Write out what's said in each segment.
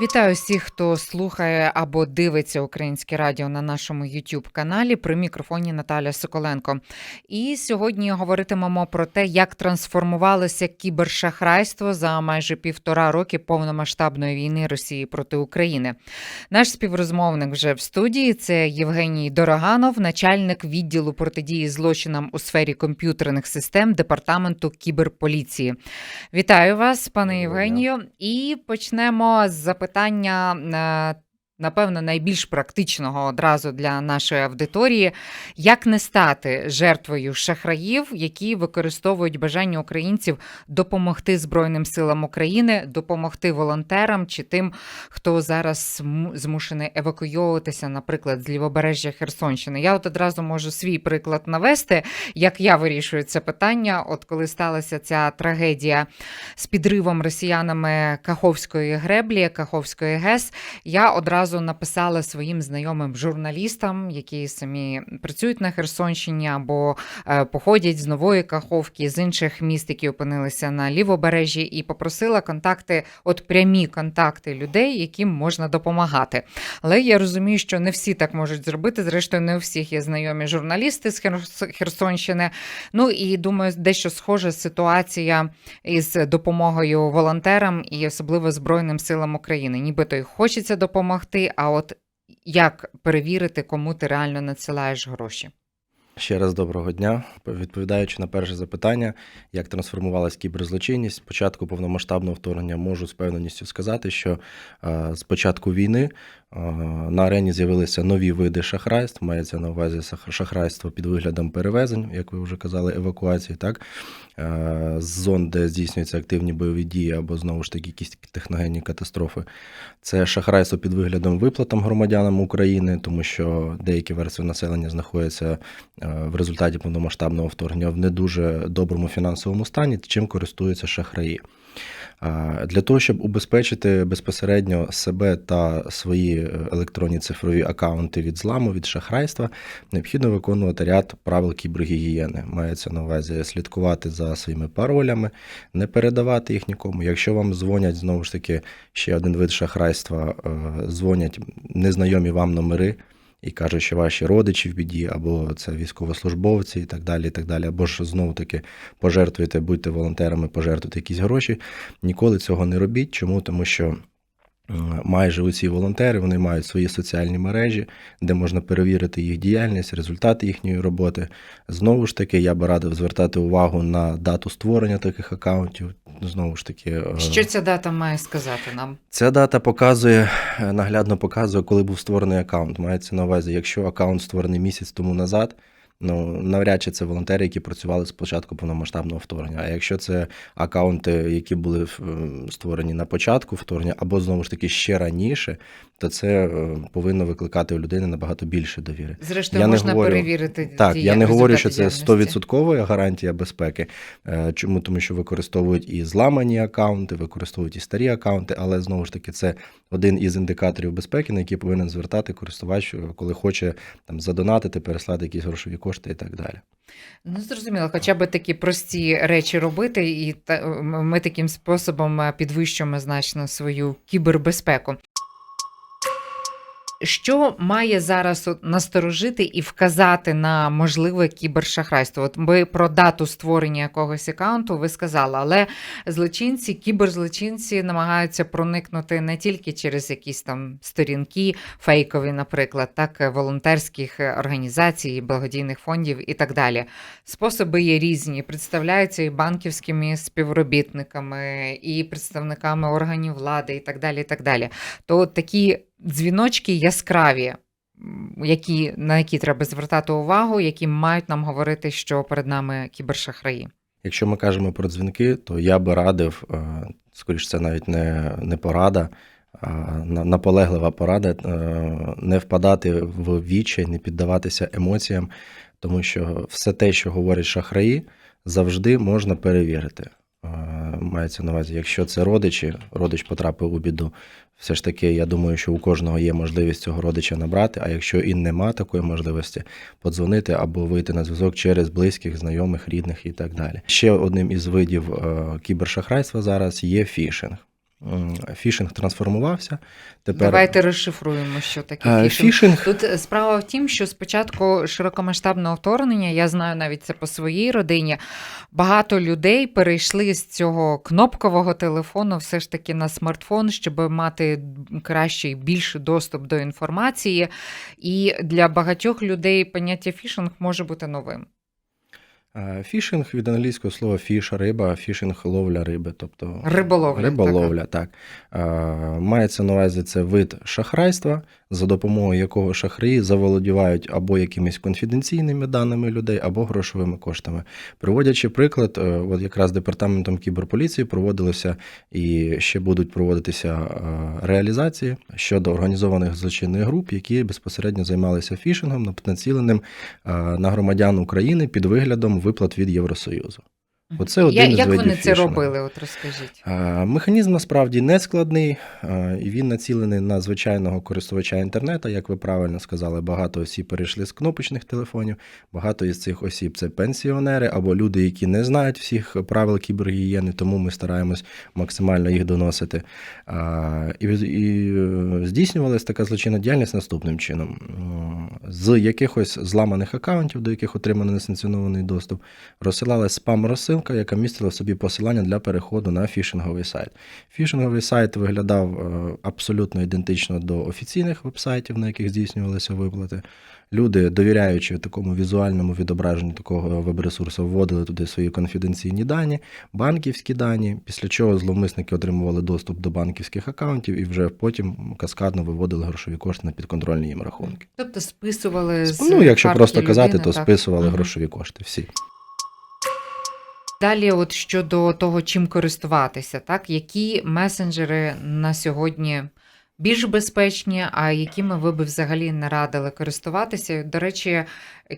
Вітаю всіх, хто слухає або дивиться українське радіо на нашому youtube каналі. При мікрофоні Наталя Соколенко. І сьогодні говоритимемо про те, як трансформувалося кібершахрайство за майже півтора роки повномасштабної війни Росії проти України. Наш співрозмовник вже в студії. Це Євгеній Дороганов, начальник відділу протидії злочинам у сфері комп'ютерних систем департаменту кіберполіції. Вітаю вас, пане Євгенію. І почнемо з запитання. Е, Напевно, найбільш практичного одразу для нашої аудиторії, як не стати жертвою шахраїв, які використовують бажання українців допомогти Збройним силам України, допомогти волонтерам чи тим, хто зараз змушений евакуйовуватися, наприклад, з лівобережжя Херсонщини. Я от одразу можу свій приклад навести, як я вирішую це питання. От коли сталася ця трагедія з підривом росіянами Каховської греблі, Каховської ГЕС, я одразу написала своїм знайомим журналістам, які самі працюють на Херсонщині або е, походять з нової Каховки, з інших міст, які опинилися на лівобережжі, і попросила контакти, от прямі контакти людей, яким можна допомагати. Але я розумію, що не всі так можуть зробити. Зрештою, не у всіх є знайомі журналісти з Херсонщини. Ну і думаю, дещо схожа ситуація із допомогою волонтерам і особливо Збройним силам України. Нібито й хочеться допомогти, а от як перевірити, кому ти реально надсилаєш гроші? Ще раз доброго дня. Відповідаючи на перше запитання, як трансформувалась кіберзлочинність, з початку повномасштабного вторгнення можу з певненістю сказати, що е, з початку війни на арені з'явилися нові види шахрайств. Мається на увазі шахрайство під виглядом перевезень, як ви вже казали, евакуації, так Е, з зон, де здійснюються активні бойові дії або знову ж таки якісь техногенні катастрофи. Це шахрайство під виглядом виплатам громадянам України, тому що деякі верстви населення знаходяться е, в результаті повномасштабного вторгнення в не дуже доброму фінансовому стані, чим користуються шахраї. Для того, щоб убезпечити безпосередньо себе та свої е, електронні цифрові акаунти від зламу, від шахрайства, необхідно виконувати ряд правил кібергігієни. Мається на увазі слідкувати за своїми паролями, не передавати їх нікому. Якщо вам дзвонять, знову ж таки, ще один вид шахрайства, е, дзвонять незнайомі вам номери. І кажуть, що ваші родичі в біді, або це військовослужбовці, і так далі, і так далі. Або ж знову таки пожертвуйте, будьте волонтерами, пожертвуйте якісь гроші. Ніколи цього не робіть. Чому? Тому що майже усі волонтери вони мають свої соціальні мережі, де можна перевірити їх діяльність, результати їхньої роботи. Знову ж таки, я би радив звертати увагу на дату створення таких акаунтів. Знову ж таки, е, Що ця дата має сказати нам? Ця дата показує, е, наглядно показує, коли був створений аккаунт. Мається на увазі, якщо аккаунт створений місяць тому назад, ну навряд чи це волонтери, які працювали з початку повномасштабного вторгнення. А якщо це аккаунти, які були е, створені на початку вторгнення, або знову ж таки ще раніше, то це е, повинно викликати у людини набагато більше довіри. Зрештою, Я не можна говорю- перевірити Так, я не говорю, що це діяльності. 100% гарантія безпеки. Е, Чому? Тому що використовують і зламані акаунти, використовують і старі акаунти, але знову ж таки це один із індикаторів безпеки, на який повинен звертати користувач, коли хоче там задонатити, переслати якісь грошові кошти і так далі. Ну, зрозуміло, хоча б такі прості речі робити, і ми таким способом е, підвищуємо значно свою кібербезпеку. Що має зараз насторожити і вказати на можливе кібершахрайство? От ви про дату створення якогось аккаунту ви сказали, але злочинці, кіберзлочинці намагаються проникнути не тільки через якісь там сторінки, фейкові, наприклад, так е, волонтерських е, організацій, благодійних фондів і так далі. Способи є різні, представляються і банківськими співробітниками, і представниками органів влади, і так далі. І так далі. То такі дзвіночки яскраві, які, на які треба звертати увагу, які мають нам говорити, що перед нами кібершахраї. Якщо ми кажемо про дзвінки, то я би радив, е, скоріш це навіть не, не порада, а наполеглива порада, е, не впадати в відчай, не піддаватися емоціям, тому що все те, що говорять шахраї, завжди можна перевірити. Мається на увазі, якщо це родичі, родич потрапив у біду. Все ж таки, я думаю, що у кожного є можливість цього родича набрати. А якщо і нема такої можливості, подзвонити або вийти на зв'язок через близьких, знайомих, рідних і так далі. Ще одним із видів е, кібершахрайства зараз є фішинг. Фішинг трансформувався. Тепер Давайте розшифруємо, що таке е, фішинг. фішинг Тут е, справа в тім, що спочатку широкомасштабного вторгнення, я знаю навіть це по своїй родині. Багато людей перейшли з цього кнопкового телефону все ж таки на смартфон, щоб мати кращий, більший доступ до інформації. І для багатьох людей поняття фішинг може бути новим. Е, Фішинг від англійського слова фіш, риба, фішинг ловля риби. Тобто Риболовля, Риболовля, так. так. Мається на увазі це вид шахрайства, за допомогою якого шахраї заволодівають або якимись конфіденційними даними людей, або грошовими коштами. Приводячи приклад, е, от якраз департаментом кіберполіції проводилися і ще будуть проводитися е, реалізації щодо організованих злочинних груп, які безпосередньо займалися фішингом, націленим е, на громадян України під виглядом виплат від Євросоюзу. Оце один Я, із як видів вони це робили? От розкажіть. Механізм насправді не складний, і він націлений на звичайного користувача інтернету. Як ви правильно сказали, багато осіб перейшли з кнопочних телефонів. Багато із цих осіб це пенсіонери або люди, які не знають всіх правил кібергігієни, тому ми стараємось максимально їх доносити. І, і здійснювалася така злочинна діяльність наступним чином: з якихось зламаних аккаунтів, до яких отриманий несанкціонований доступ, розсилалась спам-розсилка, яка містила в собі посилання для переходу на фішинговий сайт. Фішинговий сайт виглядав е, абсолютно ідентично до офіційних вебсайтів, на яких здійснювалися виплати. Люди, довіряючи такому візуальному відображенню такого веб-ресурсу, вводили туди свої конфіденційні дані, банківські дані, після чого зловмисники отримували доступ до банківських акаунтів і вже потім каскадно виводили грошові кошти на підконтрольні їм рахунки. Тобто списували з Ну, якщо просто казати, то так. списували Мгм. грошові кошти. Всі. Далі, от щодо того, чим користуватися, так які месенджери на сьогодні більш безпечні, а якими ви би взагалі не радили користуватися? До речі,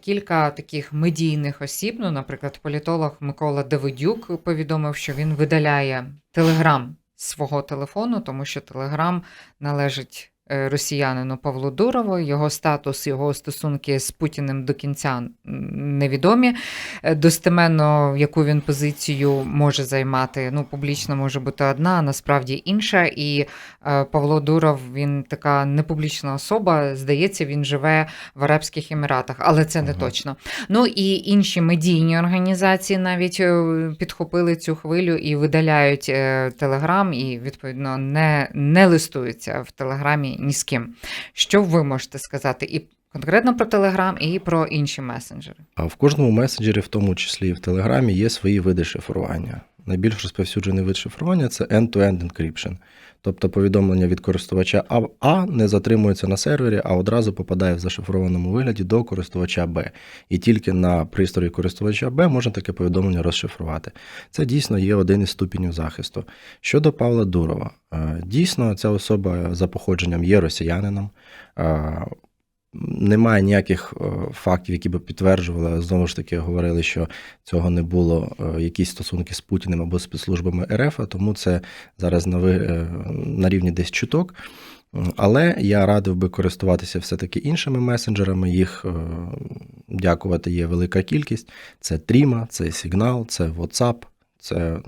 кілька таких медійних осіб, ну, наприклад, політолог Микола Давидюк повідомив, що він видаляє Телеграм свого телефону, тому що Телеграм належить. Е, Росіянину Павлу Дурову, його статус, його стосунки з Путіним до кінця невідомі. Е, Достеменно, яку він позицію може займати. Ну, публічно може бути одна, а насправді інша. І е, Павло Дуров він така непублічна особа. Здається, він живе в Арабських Еміратах, але це не точно. Ну і інші медійні організації навіть підхопили цю хвилю і видаляють Телеграм, і відповідно не, не листуються в Телеграмі ні з ким. Що ви можете сказати? І конкретно про Телеграм, і про інші месенджери. А в кожному месенджері, в тому числі і в Телеграмі, є свої види шифрування. Найбільш розповсюджений вид шифрування це end-to-end encryption. Тобто повідомлення від користувача А- А не затримується на сервері, а одразу попадає в зашифрованому вигляді до користувача Б. І тільки на пристрої користувача Б можна таке повідомлення розшифрувати. Це дійсно є один із ступенів захисту. Щодо Павла Дурова, е, дійсно ця особа за походженням є росіянином. Немає ніяких е, фактів, які би підтверджували, знову ж таки говорили, що цього не було е, якісь стосунки з Путіним або спецслужбами РФ, тому це зараз на, ви- е, на рівні десь чуток. Але я радив би користуватися все-таки іншими месенджерами. Їх дякувати є велика кількість. Це Тріма, це Сигнал, це WhatsApp. Це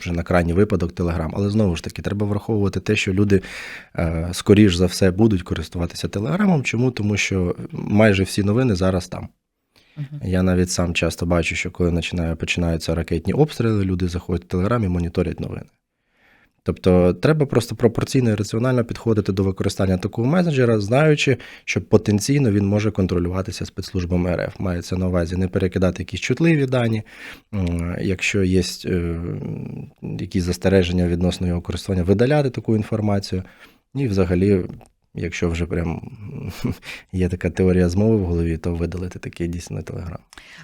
вже на крайній випадок Телеграм. Але знову ж таки, треба враховувати те, що люди е, скоріш за все будуть користуватися Телеграмом. Чому? Тому що майже всі новини зараз там. Мгм. Я навіть сам часто бачу, що коли починаю, починаються ракетні обстріли, люди заходять в Телеграм і моніторять новини. Тобто треба просто пропорційно і раціонально підходити до використання такого месенджера, знаючи, що потенційно він може контролюватися спецслужбами РФ. Мається на увазі не перекидати якісь чутливі дані. Якщо є е, якісь застереження відносно його користування, видаляти таку інформацію. І взагалі, якщо вже прям є така теорія змови в голові, то видалити такий дійсно телеграм.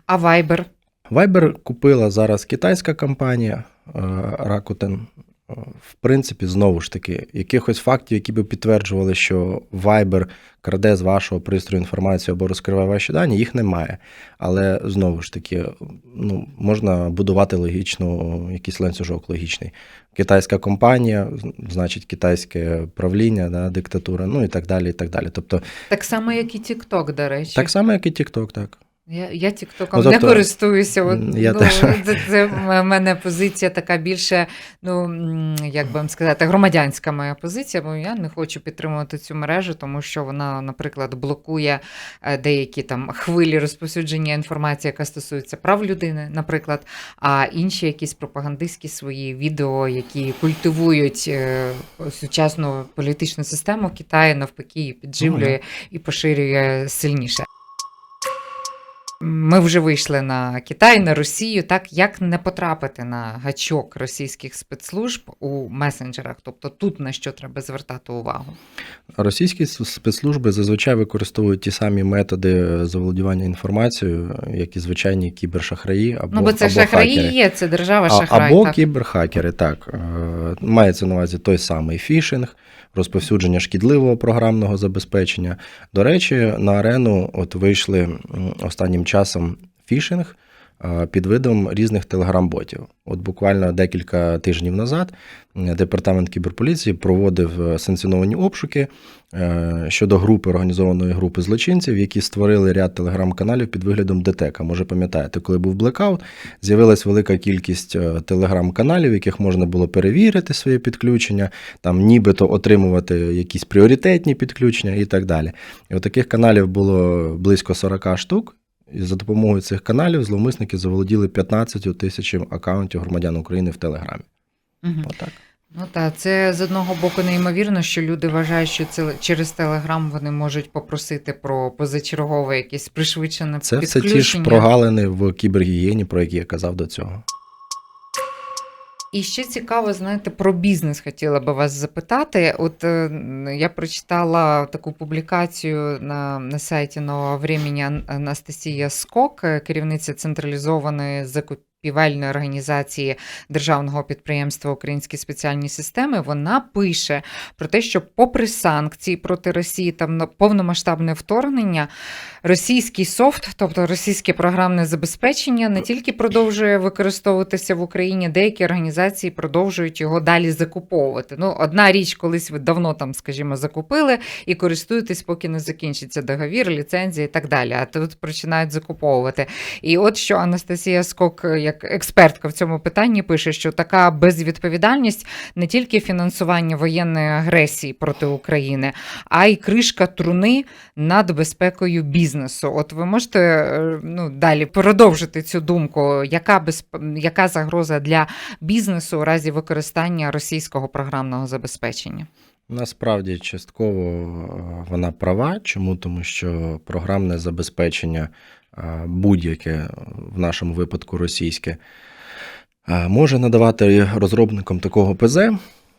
А Viber? Viber купила зараз китайська компанія е, Rakuten. В принципі, знову ж таки, якихось фактів, які би підтверджували, що Viber краде з вашого пристрою інформацію або розкриває ваші дані, їх немає. Але знову ж таки, ну, можна будувати логічно, якийсь ланцюжок логічний. Китайська компанія, значить, китайське правління, да, диктатура, ну і так далі. і так далі. Тобто, Так само, як і TikTok, до речі. так само, як і TikTok, так. Я, я тіктоком Ну, не тобто, користуюся. От, я ну, теж. Це, це в мене позиція така більше, ну як би вам сказати, громадянська моя позиція, бо я не хочу підтримувати цю мережу, тому що вона, наприклад, блокує е, деякі там хвилі розповсюдження інформації, яка стосується прав людини, наприклад, а інші якісь пропагандистські свої відео, які культивують е, сучасну політичну систему Китаю, навпаки, її підживлює і поширює сильніше. Ми вже вийшли на Китай, на Росію. Так як не потрапити на гачок російських спецслужб у месенджерах? Тобто тут на що треба звертати увагу? Російські спецслужби зазвичай використовують ті самі методи заволодівання інформацією, як і звичайні кібершахраї або, ну, бо це або шахраї хакери. є, це держава шахрай. або так. кіберхакери, так. Е, Мається на увазі той самий фішинг, розповсюдження шкідливого програмного забезпечення. До речі, на арену от вийшли останнім часом фішинг е, під видом різних телеграм-ботів. От буквально декілька тижнів назад департамент кіберполіції проводив е, санкціоновані обшуки е, щодо групи організованої групи злочинців, які створили ряд телеграм-каналів під виглядом ДТЕКа. Може, пам'ятаєте, коли був блекаут, з'явилась велика кількість телеграм-каналів, яких можна було перевірити своє підключення, там нібито отримувати якісь пріоритетні підключення і так далі. І от таких каналів було близько 40 штук. І за допомогою цих каналів зловмисники заволоділи 15 тисячам акаунтів громадян України в Телеграмі. Угу. Отак. Ну так, це з одного боку неймовірно, що люди вважають, що це через Телеграм вони можуть попросити про позачергове якесь пришвидшене Це все ті ж прогалини в кібергігієні, про які я казав до цього. І ще цікаво, знаєте, про бізнес хотіла би вас запитати. От е, я прочитала таку публікацію на, на сайті Нового времени Анастасія Скок, е, керівниця централізованої закупівельної організації державного підприємства Українські спеціальні системи. Вона пише про те, що, попри санкції проти Росії та повномасштабне вторгнення, російський софт, тобто російське програмне забезпечення, не тільки продовжує використовуватися в Україні, деякі організації продовжують його далі закуповувати. Ну, одна річ, колись ви давно там, скажімо, закупили і користуєтесь, поки не закінчиться договір, ліцензія і так далі. А тут починають закуповувати. І от що Анастасія Скок, як експертка в цьому питанні, пише, що така безвідповідальність не тільки фінансування воєнної агресії проти України, а й кришка труни над безпекою бізнесу. От ви можете е, ну, далі продовжити цю думку, яка безп... яка загроза для бізнесу у разі використання російського програмного забезпечення? Насправді, частково е, вона права. Чому? Тому що програмне забезпечення будь-яке, в нашому випадку російське, може надавати розробникам такого ПЗ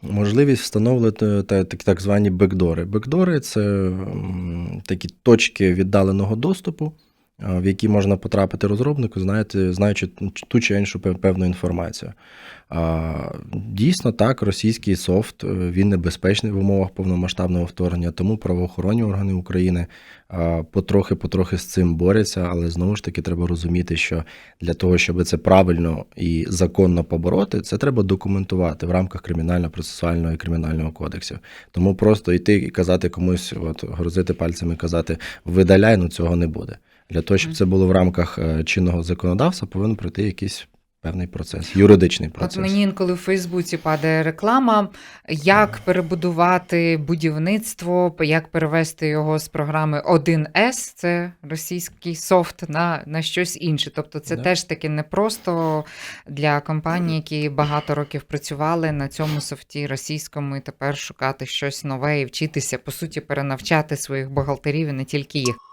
можливість встановлювати так, звані бекдори. Бекдори це такі точки віддаленого доступу, в які можна потрапити розробнику, знаєте, знаючи ту чи іншу певну інформацію. Дійсно, так, російський софт е, він небезпечний в умовах повномасштабного вторгнення, тому правоохоронні органи України потрохи-потрохи з цим борються, але знову ж таки треба розуміти, що для того, щоб це правильно і законно побороти, це треба документувати в рамках кримінально-процесуального і кримінального кодексів. Тому просто йти і казати комусь, от грозити пальцями, казати видаляй, ну цього не буде. Для того, щоб це було в рамках е, чинного законодавства, повинен пройти якийсь певний процес, юридичний процес. От мені інколи в Фейсбуці падає реклама, як перебудувати будівництво, як перевести його з програми 1С, це російський софт, на, на щось інше. Тобто це Да. теж таки не просто для компаній, які багато років працювали на цьому софті російському, і тепер шукати щось нове і вчитися, по суті, перенавчати своїх бухгалтерів і не тільки їх.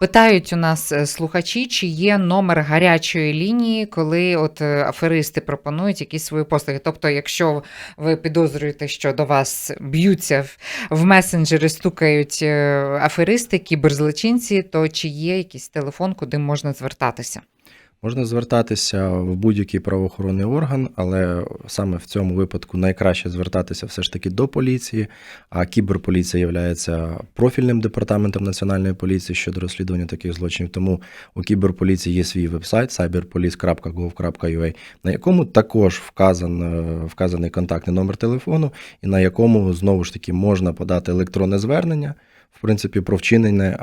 Питають у нас е, слухачі, чи є номер гарячої лінії, коли от е, аферисти пропонують якісь свої послуги. Тобто, якщо ви підозрюєте, що до вас б'ються в, месенджери, стукають е, аферисти, кіберзлочинці, то чи є якийсь телефон, куди можна звертатися? Можна звертатися в будь-який правоохоронний орган, але саме в цьому випадку найкраще звертатися все ж таки до поліції. А кіберполіція є профільним департаментом національної поліції щодо розслідування таких злочинів. Тому у кіберполіції є свій вебсайт cyberpolice.gov.ua, на якому також вказан, е, вказаний контактний номер телефону, і на якому знову ж таки можна подати електронне звернення. В принципі, про вчинене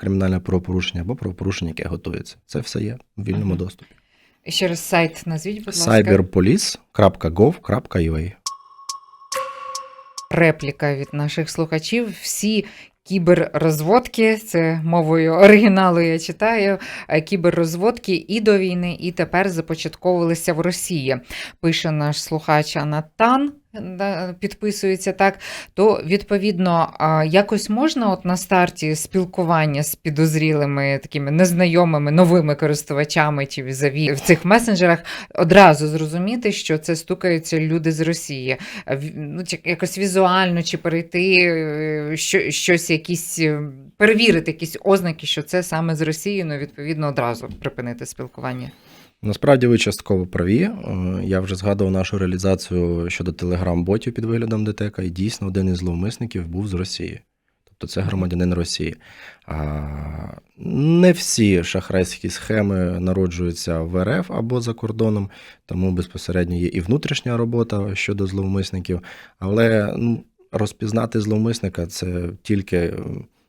кримінальне правопорушення або правопорушення, яке готується. Це все є в вільному доступі. Ще раз сайт назвіть, будь ласка. cyberpolice.gov.ua репліка від наших слухачів. Всі кіберрозводки, це мовою оригіналу я читаю. е, Кіберрозводки і до війни, і тепер започатковувалися в Росії. Пише наш слухач Анатан. Підписується так, то відповідно якось можна от на старті спілкування з підозрілими такими незнайомими новими користувачами чи візаві в цих месенджерах одразу зрозуміти, що це стукаються люди з Росії. Ну, якось візуально, чи перейти е, що, щось, якісь е, перевірити якісь ознаки, що це саме з Росії, ну відповідно одразу припинити спілкування. Насправді ви частково праві. Е, Я вже згадував нашу реалізацію щодо телеграм-ботів під виглядом ДТЕКа, і дійсно один із зловмисників був з Росії. Тобто це громадянин Росії. А, не всі шахрайські схеми народжуються в РФ або за кордоном, тому безпосередньо є і внутрішня робота щодо зловмисників. Але ну, розпізнати зловмисника це тільки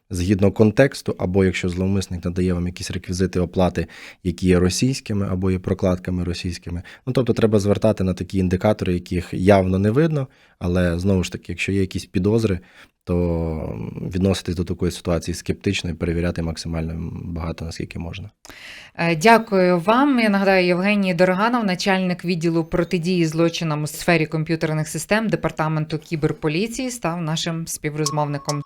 згідно контексту, або якщо зловмисник надає вам якісь реквізити оплати, які є російськими або є прокладками російськими. Ну тобто треба звертати на такі індикатори, яких явно не видно, але знову ж таки, якщо є якісь підозри, то відноситись до такої ситуації скептично і перевіряти максимально багато наскільки можна. Е, Дякую вам. Я нагадаю, Євгеній Дороганов, начальник відділу протидії злочинам у сфері комп'ютерних систем департаменту кіберполіції, став нашим співрозмовником.